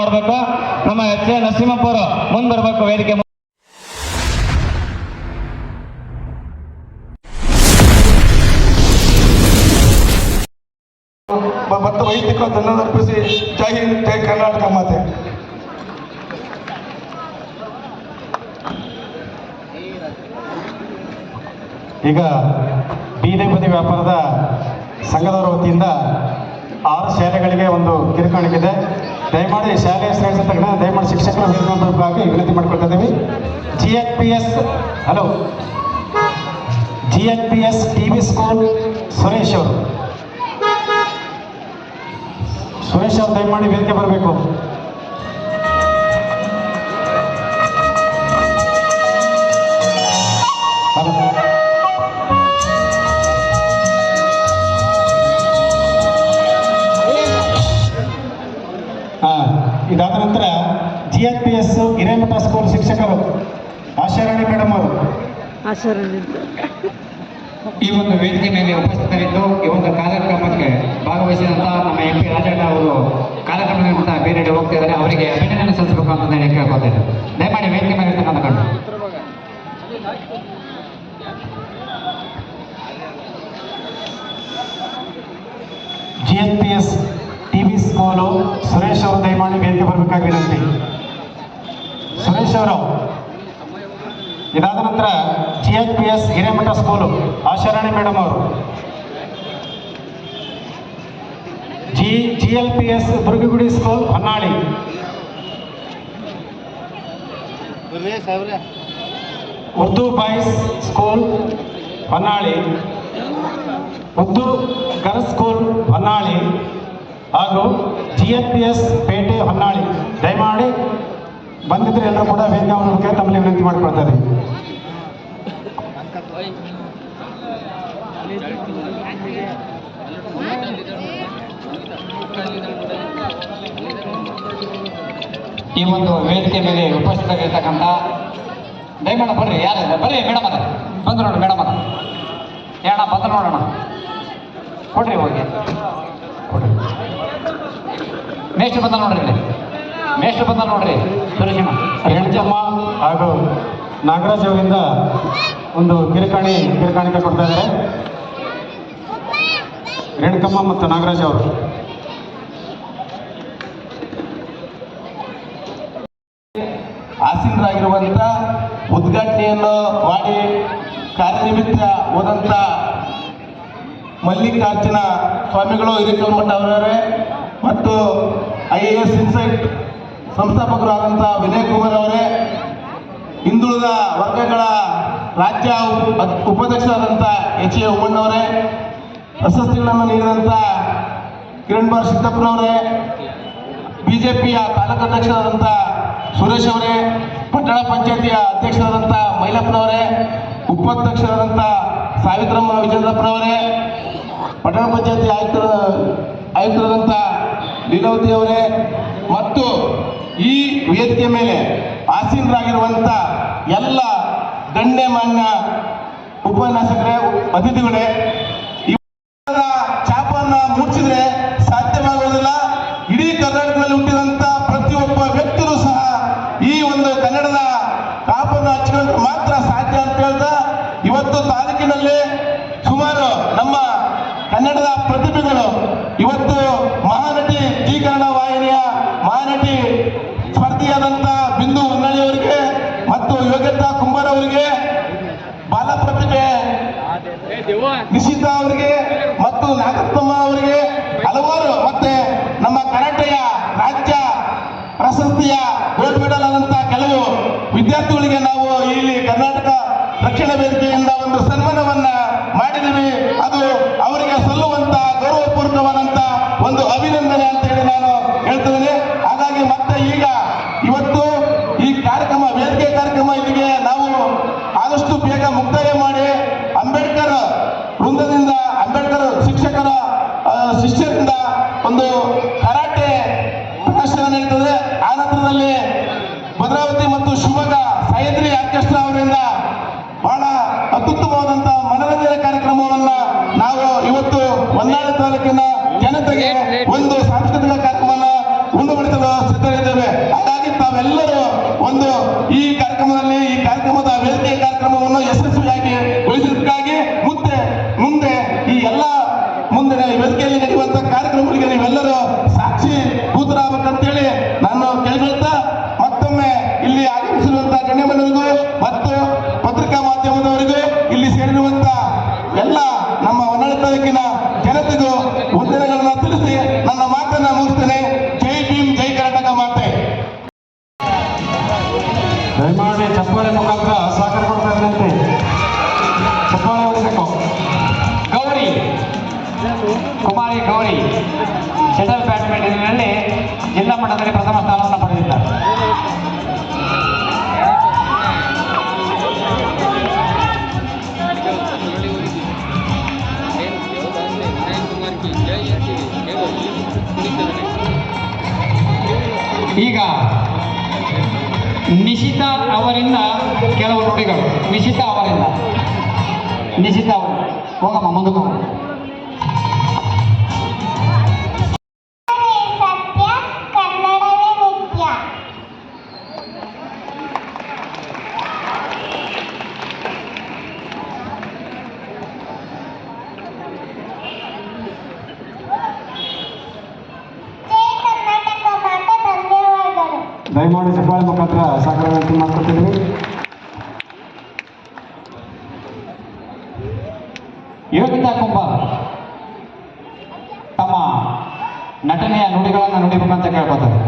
ಮಾಡಬೇಕು. ನಮ್ಮ H A Narasimhappa ಅವರು ಮುಂದೆ ವೇದಿಕೆ ಮತ್ತು ವೈದಿಕ ಧನ್ಯವಾದ ಅರ್ಪಿಸಿ ಜೈ ಹಿಂದ್, ಜೈ ಕರ್ನಾಟಕ ಮಾತೆ. ಈಗ ಬೀದಿ ಬದಿ ವ್ಯಾಪಾರದ ಸಂಘದವರ ವತಿಯಿಂದ ಆರು ಶಾಲೆಗಳಿಗೆ ಒಂದು ಕಿರುಕಾಣಿಕಿದೆ ದಯಮಾಡಿ ಶಾಲೆಯ ಸ್ನೇಹಿತ ತಕ್ಷಣ ದಯಮಾಡಿ ಶಿಕ್ಷಕರ ವೇತನಕ್ಕಾಗಿ ವಿನಂತಿ ಮಾಡ್ಕೊಳ್ತಾ ಇದ್ದೀವಿ. G H P S hello. G H P S T V school Suresh ಅವರು. ಸುರೇಶ್ ಅವರು ದಯಮಾಡಿ ವೇದಿಕೆ ಬರಬೇಕು. ಹಲೋ. ಇದಾದ ನಂತರ G H P S Hiremath school ಶಿಕ್ಷಕರು ಆಶಾರಾಣಿ ಮೇಡಮ್ ಅವರು. ಈ ಒಂದು ವೇದಿಕೆ ಮೇಲೆ ಉಪಸ್ಥಿತರಿದ್ದು ಈ ಒಂದು ಕಾರ್ಯಕ್ರಮಕ್ಕೆ ಭಾಗವಹಿಸಿದಂತ ನಮ್ಮ ಎಂ ಪಿ ರಾಜಣ್ಣ ಅವರು ಕಾರ್ಯಕ್ರಮದಿಂದ ಬೇರೆಡೆ ಹೋಗ್ತಿದ್ದಾರೆ ಅವರಿಗೆ ಅಭಿನಂದನೆ ಸಲ್ಲಿಸಬೇಕು ಅಂತ ಹೇಳಿ ಕೇಳ್ಕೊತೇನೆ ದಯಮಾಡಿ ವೇದಿಕೆ ಮೇಲೆ ಇರ್ತಕ್ಕಂಥ ಕಂಡು G H P S school Suresh ಅವರು ದಯಮಾಡಿ ಬೇಡಿಕೆ ಬರಬೇಕಾಗಿ ವಿನಂತಿ. ಸುರೇಶ್ ಅವರು, ಇದಾದ ನಂತರ G H P S Hiremath school, Asharani madam ಅವರು. G G L P S Burugugudi school, Honnali. Urdu boys school, Honnali. Urdu girls school, Honnali. ಹಾಗೂ ಜಿ ಎಸ್ ಪಿ ಎಸ್ ಪೇಟೆ ಹೊನ್ನಾಳಿ. ದಯಮಾಡಿ ಬಂದಿದ್ರೆ ಎಲ್ಲರೂ ಕೂಡ ವೇದಿಕೆ ತಮ್ಮಲ್ಲಿ ವಿನಂತಿ ಮಾಡಿಕೊಳ್ತಾರೆ ಈ ಒಂದು ವೇದಿಕೆ ಮೇಲೆ ಉಪಸ್ಥಿತರಿರ್ತಕ್ಕಂಥ, ದಯಮಾಡ ಬರ್ರಿ, ಯಾರು? ಬರ್ರಿ, ಮೇಡಮ್ ಅದ ಬಂದ್ರು ನೋಡಿ, ಮೇಡಮ್ ಅದ ಏನ ಬಂದ್ರು ನೋಡೋಣ. ಕೊಡ್ರಿ ಹೋಗಿ. ಮೇಷ್ಟ್ರು ಬಂದ ನೋಡ್ರಿ ಇಲ್ಲಿ. ಮೇಷ್ಟ್ರು ಬಂದ ನೋಡ್ರಿ ಸುರೇಶಣ್ಣ. ಹೆಣ್ಜಮ್ಮ ಹಾಗೂ ನಾಗರಾಜ್ ಅವರಿಂದ ಒಂದು ಕಿರುಕಾಣಿ ಕಿರುಕಾಣಿಕೆ ಕೊಡ್ತಾ ಇದ್ದಾರೆ. ರೇಣುಕಮ್ಮ ಮತ್ತು ನಾಗರಾಜ್ ಅವರು. ಆಸೀನರಾಗಿರುವಂತ ಉದ್ಘಾಟನೆಯನ್ನು ಮಾಡಿ ಕಾರ್ಯನಿಮಿತ್ತ ಹೋದಂತ ಮಲ್ಲಿಕಾರ್ಜುನ ಸ್ವಾಮಿಗಳು ಇದಕ್ಕೆ ಅವರವರೇ ಮತ್ತು ಐ ಎ ಎಸ್ ಇನ್ಸೈಟ್ ಸಂಸ್ಥಾಪಕರು ಆದಂಥ ವಿನಯ್ ಕುಮಾರ್ ಅವರೇ, ಹಿಂದುಳಿದ ವರ್ಗಗಳ ರಾಜ್ಯ ಉಪ- ಉಪಾಧ್ಯಕ್ಷರಾದಂಥ ಎಚ್ ಎ ಉಮ್ಮಣ್ಣವರೇ ಪ್ರಶಸ್ತಿಗಳನ್ನು ನೀಡಿದಂಥ ಕಿರಣ್ ಬಾರ್ ಸಿದ್ದಪ್ಪನವರೇ ಬಿಜೆಪಿಯ ಪಿಯ ಅಧ್ಯಕ್ಷರಾದಂಥ ಸುರೇಶ್ ಅವರೇ, ಪಟ್ಟಣ ಪಂಚಾಯತಿಯ ಅಧ್ಯಕ್ಷರಾದಂಥ ಮೈಲಪ್ಪನವರೇ ಉಪಾಧ್ಯಕ್ಷರಾದಂಥ ಸಾವಿತ್ರಮ್ಮ ವಿಜೇಂದ್ರಪ್ಪನವರೇ ಪಟ್ಟಣ ಪಂಚಾಯತಿ ಆಯುಕ್ತರ ಆಯುಕ್ತರಾದಂಥ ಲೀಲಾವತಿ ಅವರೇ, ಮತ್ತು ಈ ವೇದಿಕೆ ಮೇಲೆ ಆಸೀನರಾಗಿರುವಂಥ ಎಲ್ಲ ಗಣ್ಯಮಾನ್ಯ ಉಪನ್ಯಾಸಕರೇ, ಅತಿಥಿಗಳೇ ಚಾಪನ್ನ ಮುಚ್ಚಿದ್ರೆ ಸಾಧ್ಯವಾಗುವುದಿಲ್ಲ. ಇಡೀ ಕರ್ನಾಟಕದಲ್ಲಿ ಹುಟ್ಟಿದಂತ ಪ್ರತಿಯೊಬ್ಬ ವ್ಯಕ್ತಿಯೂ ಸಹ ಈ ಒಂದು ಕನ್ನಡದ ಕಾಪನ್ನು ಹಚ್ಕೊಂಡ್ರೆ ಮಾತ್ರ ಸಾಧ್ಯ ಅಂತ ಹೇಳ್ತಾ, ಇವತ್ತು ತಾಲೂಕಿನಲ್ಲಿ ಸುಮಾರು ನಮ್ಮ ಕನ್ನಡದ ಪ್ರತಿಭೆಗಳು ಇವತ್ತು ಮಹಾನಟಿ ಜಿ ಕನ್ನಡ ವಾಹಿನಿಯ ಮಹಾನಟಿ ಸ್ಪರ್ಧಿಯಾದಂಥ ಬಿಂದು ಹೊನ್ನಳ್ಳಿ ಅವರಿಗೆ ಮತ್ತು ಯೋಗ್ಯತಾ ಕುಂಬಾರ್ ಅವರಿಗೆ ಬಾಲ ಪ್ರತಿಭೆ ನಿಶಿತಾ ಅವರಿಗೆ ಮತ್ತು ನಾಗಪ್ಪಮ್ಮ ಅವರಿಗೆ ಹಲವಾರು ಮತ್ತೆ ನಮ್ಮ ಕರಾಟೆಯ ರಾಜ್ಯ ಪ್ರಶಸ್ತಿಯ ಗೋಲ್ಡ್ ಮೆಡಲ್ ಆದಂತಹ ಕೆಲವು ವಿದ್ಯಾರ್ಥಿಗಳಿಗೆ ನಾವು ಇಲ್ಲಿ ಕರ್ನಾಟಕ ರಕ್ಷಣಾ ವೇದಿಕೆಯಿಂದ ಸಿದ್ಧರಿದ್ದೇವೆ ಹಾಗಾಗಿ ತಾವೆಲ್ಲರೂ ಒಂದು ಈ ಕಾರ್ಯಕ್ರಮದಲ್ಲಿ, ಈ ಕಾರ್ಯಕ್ರಮದ ವೇದಿಕೆ ಕಾರ್ಯಕ್ರಮವನ್ನು ಯಶಸ್ವಿಯಾಗಿ ಉಳಿಸಿದ್ದಕ್ಕಾಗಿ ಮುಂದೆ ಮುಂದೆ ಈ ಎಲ್ಲ ಮುಂದೆ ವೇದಿಕೆಯಲ್ಲಿ ನಡೆಯುವಂತಹ ಕಾರ್ಯಕ್ರಮಗಳಿಗೆ ನೀವೆಲ್ಲರೂ ಸಾಕ್ಷಿ ಕೂತರಾಗಬೇಕಂತೇಳಿ ನಾನು ಕೇಳಿಕೊಳ್ತಾ ಮತ್ತೊಮ್ಮೆ ಇಲ್ಲಿ ಆಗಮಿಸಿರುವಂತಹ ಗಣ್ಯಮನರಿಗೂ ಮತ್ತು ಪತ್ರಿಕಾ ಮಾಧ್ಯಮದವರಿಗೂ ಇಲ್ಲಿ ಸೇರಿರುವಂತಹ ಎಲ್ಲ ನಮ್ಮ ಒನ್ನಡ ತಾಲೂಕಿನ ಜನತೆಗೂ ವಂದನೆಗಳನ್ನು ತಿಳಿಸಿ ನನ್ನ ಮಾತನ್ನ ಮುಗಿಸ್ತೇನೆ. ಚಪ್ಪಾಳೆ ಮುಖಾಂತರ ಸಹಕಾರ ಕೊಡ್ತಾ ಇದ್ದಂತೆ ಚಪ್ಪಾಳೆ ಹೊಡಿಬೇಕು ಗೌರಿ. ಕುಮಾರಿ ಗೌರಿ. ಶಟಲ್ ಬ್ಯಾಡ್ಮಿಂಟನ್ನಲ್ಲಿ ಜಿಲ್ಲಾ ಮಟ್ಟದಲ್ಲಿ ಪ್ರಥಮ ಸ್ಥಾನವನ್ನು ನಿಶಿತಾ ಅವರಿಂದ ಕೆಲವು ನುಡಿಗಳು ನಿಶಿತ ಅವರಿಂದ. ನಿಶಿತ ಅವರು ಹೋಗಮ್ಮ ಮುಂದಕ್ಕೆ ದಯಮಾಡಿ ಚಪ್ಪಾಳೆ ಮುಖಾಂತರ ಸಹಕಾರ ವಿನಂತಿ ಮಾಡ್ಕೊತೀನಿ ಯೋಗಿತಾ ಕುಂಬಾರ್ ತಮ್ಮ ನಟನೆಯ ನುಡಿಗಳನ್ನು ನುಡಿಬೇಕಂತ ಕೇಳ್ಕೊತಾರೆ.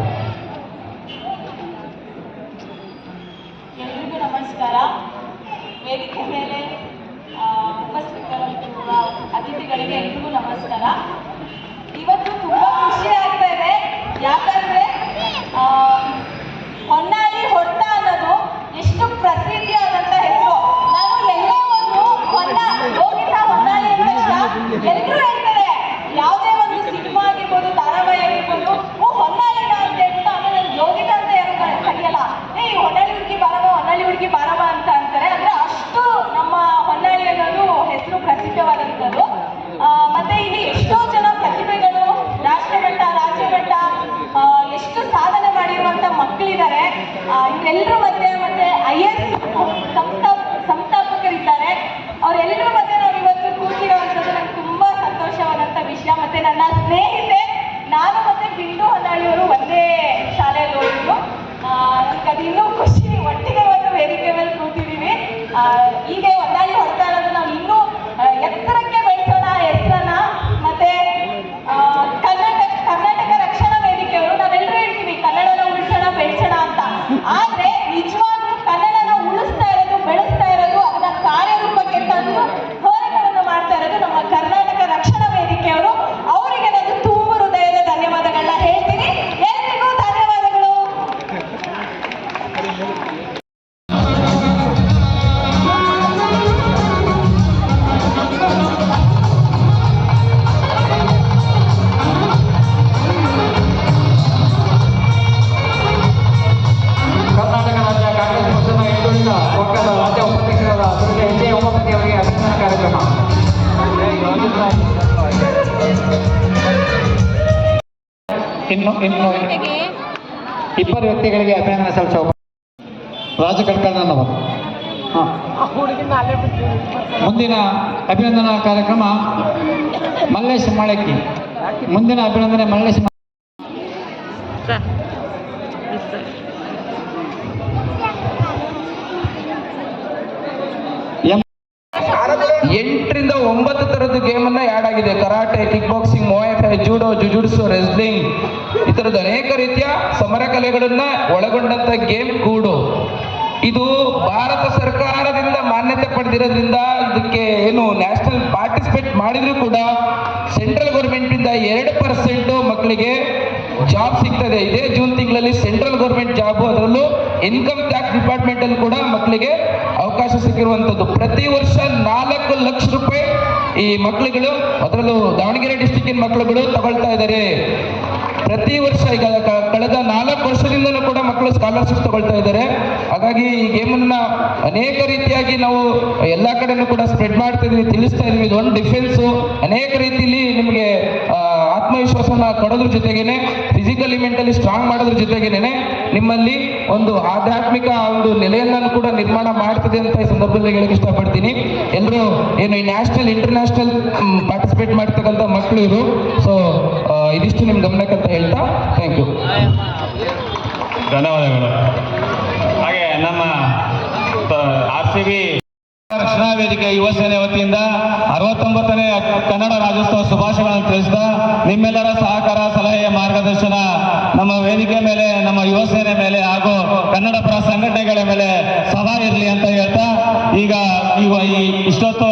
that ಹಿಂದುಳಿದ ವರ್ಗದ ರಾಜ್ಯ ಉಪಾಧ್ಯಕ್ಷರಾದ ದುರ್ಗೆ ವಿಜಯ ಉಮಾಪತಿ ಅವರಿಗೆ ಅಭಿನಂದನಾ ಕಾರ್ಯಕ್ರಮ. ಇನ್ನು ಇನ್ನು ಇಬ್ಬರು ವ್ಯಕ್ತಿಗಳಿಗೆ ಅಭಿನಂದನೆ ಸಲ್ಲಿಸೋ ರಾಜಕಟ್ಕಣ್ಣನವರು ಹಾಂ. ಮುಂದಿನ ಅಭಿನಂದನಾ ಕಾರ್ಯಕ್ರಮ ಮಲ್ಲೇಶ್ ಮಾಳಕ್ಕಿ. ಮುಂದಿನ ಅಭಿನಂದನೆ ಮಲ್ಲೇಶ್ ಒಂಬತ್ತು ತರದ ಗೇಮ್ ಅನ್ನ ಆಡ್ ಆಗಿದೆ. Karate kick boxing muay thai judo jujitsu wrestling ಈ ತರದ ಅನೇಕ ರೀತಿಯ ಸಮರ ಕಲೆಗಳನ್ನ ಒಳಗೊಂಡಂತ ಗೇಮ್ ಕೂಡು. ಇದು ಭಾರತ ಸರ್ಕಾರದಿಂದ ಮಾನ್ಯತೆ ಪಡೆದಿರೋದ್ರಿಂದ ಇದಕ್ಕೆ ಏನು ನ್ಯಾಷನಲ್ ಪಾರ್ಟಿಸಿಪೇಟ್ ಮಾಡಿದ್ರು ಕೂಡ ಸೆಂಟ್ರಲ್ ಗೌರ್ಮೆಂಟ್ ಇಂದ ಎರಡು ಪರ್ಸೆಂಟ್ ಮಕ್ಕಳಿಗೆ ಜಾಬ್ ಸಿಗ್ತದೆ. ಇದೇ ಜೂನ್ ತಿಂಗಳಲ್ಲಿ ಸೆಂಟ್ರಲ್ ಗೌರ್ಮೆಂಟ್ ಜಾಬ್ ಅದರಲ್ಲೂ ಇನ್ಕಮ್ ಟ್ಯಾಕ್ಸ್ ಡಿಪಾರ್ಟ್ಮೆಂಟ್ ಅಲ್ಲಿ ಕೂಡ ಮಕ್ಕಳಿಗೆ ಅವಕಾಶ ಸಿಕ್ಕಿರುವಂತದ್ದು ಪ್ರತಿ ವರ್ಷ ನಾಲ್ಕು ಲಕ್ಷ ರೂಪಾಯಿ ಈ ಮಕ್ಕಳುಗಳು ಅದರಲ್ಲೂ ದಾವಣಗೆರೆ ಡಿಸ್ಟಿಕ್ಕಿನ ಮಕ್ಕಳುಗಳು ತಗೊಳ್ತಾ ಇದ್ದಾರೆ ಪ್ರತಿ ವರ್ಷ ಈಗ ಕಳೆದ ನಾಲ್ಕು ವರ್ಷದಿಂದಲೂ ಕೂಡ ಮಕ್ಕಳು ಸ್ಕಾಲರ್ಶಿಪ್ ತಗೊಳ್ತಾ ಇದ್ದಾರೆ ಹಾಗಾಗಿ ಈ ಗೇಮನ್ನ ಅನೇಕ ರೀತಿಯಾಗಿ ನಾವು ಎಲ್ಲಾ ಕಡೆನೂ ಕೂಡ ಸ್ಪ್ರೆಡ್ ಮಾಡ್ತಾ ತಿಳಿಸ್ತಾ ಇದೀವಿ. ಇದೊಂದು ಡಿಫೆನ್ಸ್ ಅನೇಕ ರೀತಿಯಲ್ಲಿ ನಿಮಗೆ ಆತ್ಮವಿಶ್ವಾಸನ ಕೊಡೋದ್ರ ಜೊತೆಗೇನೆ ಫಿಸಿಕಲಿ ಮೆಂಟಲಿ ಸ್ಟ್ರಾಂಗ್ ಮಾಡೋದ್ರ ಜೊತೆಗೇನೆ ನಿಮ್ಮಲ್ಲಿ ಒಂದು ಆಧ್ಯಾತ್ಮಿಕ ಒಂದು ನೆಲೆಯನ್ನು ಕೂಡ ನಿರ್ಮಾಣ ಮಾಡ್ತದೆ ಅಂತ ಈ ಸಂದರ್ಭದಲ್ಲಿ ಹೇಳಕ್ ಇಷ್ಟಪಡ್ತೀನಿ. ಎಲ್ಲರೂ ಏನು ಈ ನ್ಯಾಷನಲ್ ಇಂಟರ್ನ್ಯಾಷನಲ್ ಪಾರ್ಟಿಸಿಪೇಟ್ ಮಾಡ್ತಕ್ಕಂಥ ಮಕ್ಕಳು ಇವರು. ಸೊ ಇದಿಷ್ಟು ನಿಮ್ ಗಮನಕ್ಕಂತ ಹೇಳ್ತಾ ಥ್ಯಾಂಕ್ ಯು ಧನ್ಯವಾದಗಳು. ಹಾಗೆ ನಮ್ಮ ಆರ್ ಸಿ ಬಿ ರಕ್ಷಣಾ ವೇದಿಕೆ ಯುವ ಸೇನೆ ವತಿಯಿಂದ ಅರವತ್ತೊಂಬತ್ತನೇ ಕನ್ನಡ ರಾಜ್ಯೋತ್ಸವ ಶುಭಾಶಯಗಳನ್ನು ತಿಳಿಸಿದ ನಿಮ್ಮೆಲ್ಲರ ಸಹಕಾರ, ಸಲಹೆ, ಮಾರ್ಗದರ್ಶನ ನಮ್ಮ ವೇದಿಕೆ ಮೇಲೆ, ನಮ್ಮ ಯುವ ಸೇನೆ ಮೇಲೆ ಹಾಗೂ ಕನ್ನಡ ಪರ ಸಂಘಟನೆಗಳ ಮೇಲೆ ಸದಾ ಇರಲಿ ಅಂತ ಹೇಳ್ತಾ ಈಗ ಈ ಇಷ್ಟೊತ್ತು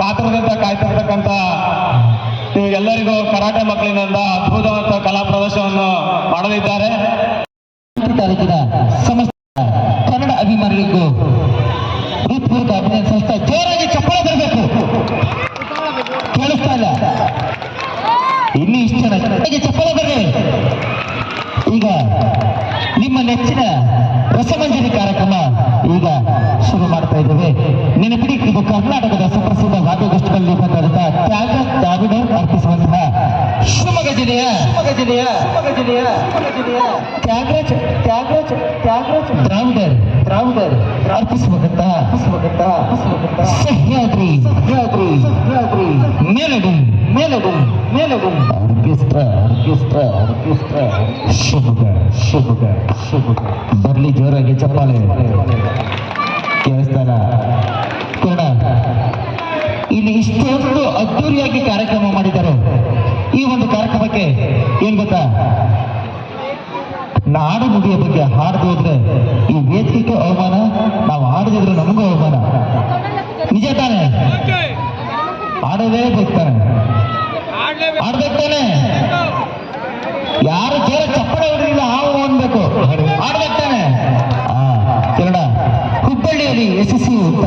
ಕಾತರದಿಂದ ಕಾಯ್ತಿರ್ತಕ್ಕಂಥ ಎಲ್ಲರಿಗೂ ಕರಾಟೆ ಮಕ್ಕಳಿನಿಂದ ಅದ್ಭುತವಂತ ಕಲಾ ಪ್ರದರ್ಶನವನ್ನು ಮಾಡಲಿದ್ದಾರೆ. ಸಮಸ್ತ ಕನ್ನಡ ಅಭಿಮಾನಿಗಳಿಗೂ ಹೃತ್ಪೂರ್ವಕ ಅಭಿನಂದನೆ ಸಂಸ್ಥೆ ಜೋರಾಗಿ ಚಪ್ಪಳ ಬರಬೇಕು ಕೇಳಿಸ್ತಾ ಇಲ್ಲ ಇನ್ನೂ ಇಷ್ಟು ಜನ ಚಪ್ಪಲ ಈಗ ನಿಮ್ಮ ನೆಚ್ಚಿನ ರಸಮಂಜರಿ ಕಾರ್ಯಕ್ರಮ ಈಗ ಶುರು ಮಾಡ್ತಾ ಇದ್ದೇವೆ. ನೆನಪಿಡಿ, ಇದು ಕರ್ನಾಟಕದ ಸುಪ್ರಸಿದ್ಧ ವಾದ್ಯಗೋಷ್ಠಿಗಳಲ್ಲಿ ಬಂದಂತಹ ತ್ಯಾಗ, ದಾವಿಡ ಅರ್ಪಿಸುವಂತಹ ಶಿವಮೊಗ್ಗ ಜಿಲ್ಲೆಯ ಶಿವಮೊಗ್ಗ ಜಿಲ್ಲೆಯ ಶಿವಮೊಗ್ಗ ಜಿಲ್ಲೆಯ ಶಿವಮೊಗ್ಗ ಜಿಲ್ಲೆಯ ತ್ಯಾಗರಾಜ್ ತ್ಯಾಗರಾಜ್ ತ್ಯಾಗರಾಜ್ ದ್ರಾವಿಡರ್ Dravidar ಅರ್ಪಿಸುವಂತಹ ಅರ್ಪಿಸುವಂತಹ ಅರ್ಪಿಸುವಂತಹ Sahyadri Sahyadri Sahyadri melody melody melody orchestra orchestra orchestra Shivamogga Shivamogga Shivamogga ಬರ್ಲಿ ಜೋರಾಗಿ ಚಪ್ಪಾಳೆ ಕೇಳಿಸ್ತಾರ ಕನ್ನಡ ಇಲ್ಲಿ ಇಷ್ಟೊಂದು ಅದ್ದೂರಿಯಾಗಿ ಕಾರ್ಯಕ್ರಮ ಮಾಡಿದ್ದಾರೆ ಈ ಒಂದು ಕಾರ್ಯಕ್ರಮಕ್ಕೆ ಏನ್ ಗೊತ್ತಾ? ನಾಡು ನುಡಿಯ ಬಗ್ಗೆ ಹಾಡದೆ ಹೋದ್ರೆ ಈ ವೇದಿಕೆ ಅವಮಾನ, ನಾವು ಹಾಡದಿದ್ರೆ ನಮಗೂ ಅವಮಾನ. ನಿಜ ತಾನೆ? ಆಡಲೇಬೇಕು ತಾನೆ. ಆಡ್ಬೇಕು ತಾನೆ. ಯಾರು ಕೇಳ ಚಪ್ಪಡೆ ಹೊಡ್ರಿಲ್ಲ ಹಾವು ಅನ್ಬೇಕು ಆಡ್ಬೇಕು ತಾನೆ. ಕನ್ನಡ ಹುಬ್ಬಳ್ಳಿಯಲ್ಲಿ ಯಶಸ್ವಿ ಅಂತ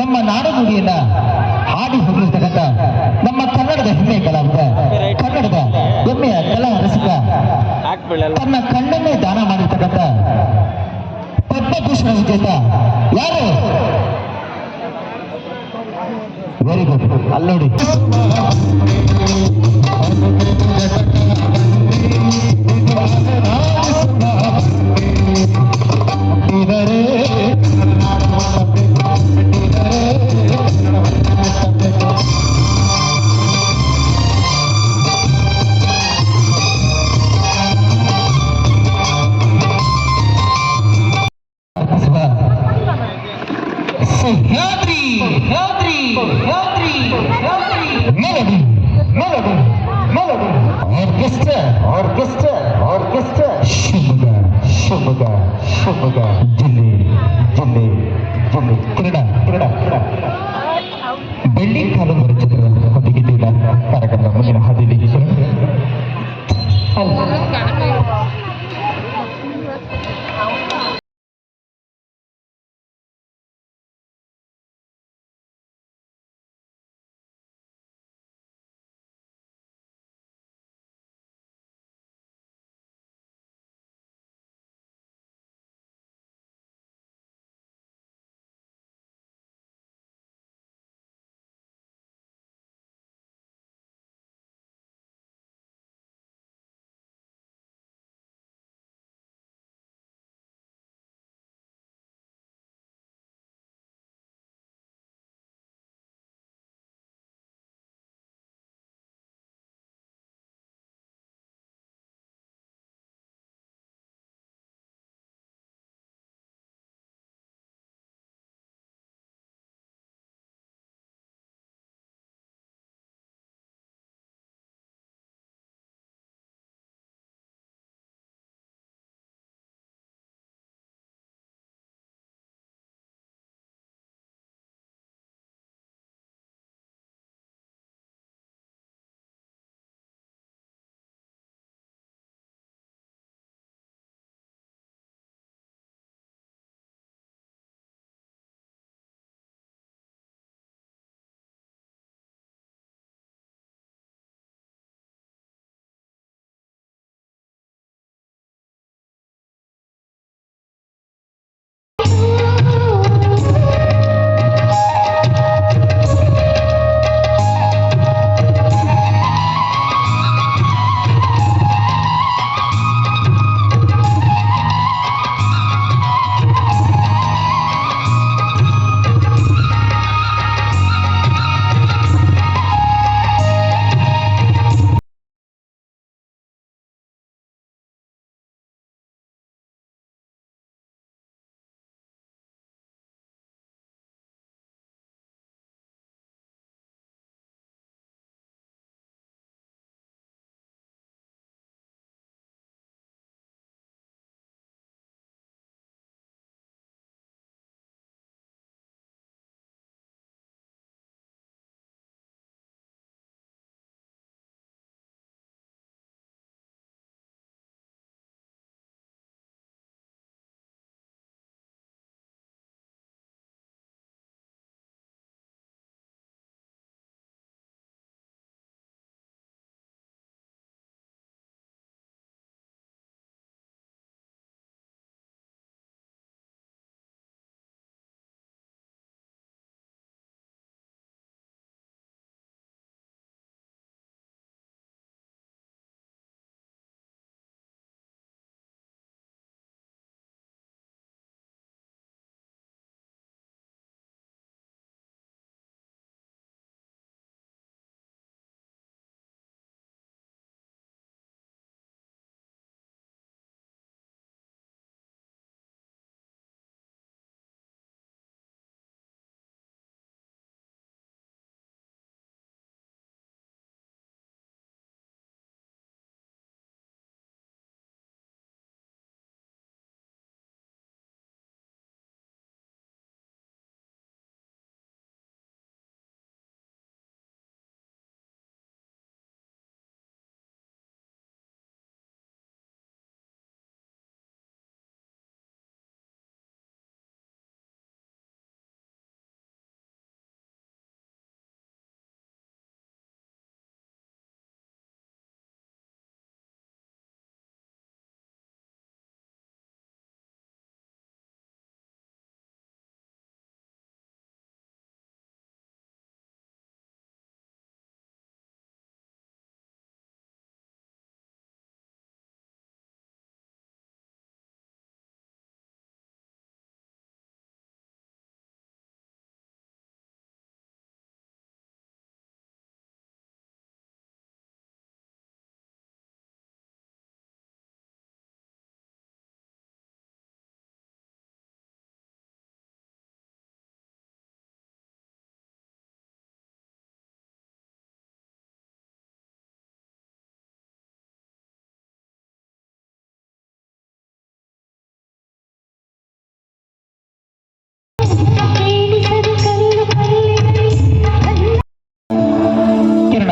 ನಮ್ಮ ನಾಡು ನುಡಿಯನ್ನ ಹಾಡಿ ಹೋಗಿರ್ತಕ್ಕಂಥ ನಮ್ಮ ಕನ್ನಡದ ಹೆಮ್ಮೆ ಕಲಾವಿದ ಕನ್ನಡದ ಹೆಮ್ಮೆಯ ಕಲಾ ರಸಿಕ ತನ್ನ ಕಣ್ಣನ್ನೇ ದಾನ ಮಾಡಿರ್ತಕ್ಕಂಥ ಪದ್ಮಭೂಷಣ ವಿಜೇತ ಯಾರು? ವೆರಿ ಗುಡ್ ಅಲ್ಲೋಡಿ ನೋಡಿ. Sahyadri Sahyadri Sahyadri Sahyadri melody melody melody orchestra orchestra orchestra Shivamogga Shivamogga Shivamogga ಜಿಲ್ಲೆ ಜಿಲ್ಲೆ ಜಿಲ್ಲೆ ಕನ್ನಡ ಕನ್ನಡ ಕನ್ನಡ ಬೆಳ್ಳಿ ಕಾಲಂಬರ ಚಿತ್ರದ ಹೊತ್ತಿಗೆ ಕಾರ್ಯಕ್ರಮ ಮುಂದಿನ ಹಾದಿಯಲ್ಲಿ ಅಲ್ಲ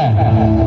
Yeah.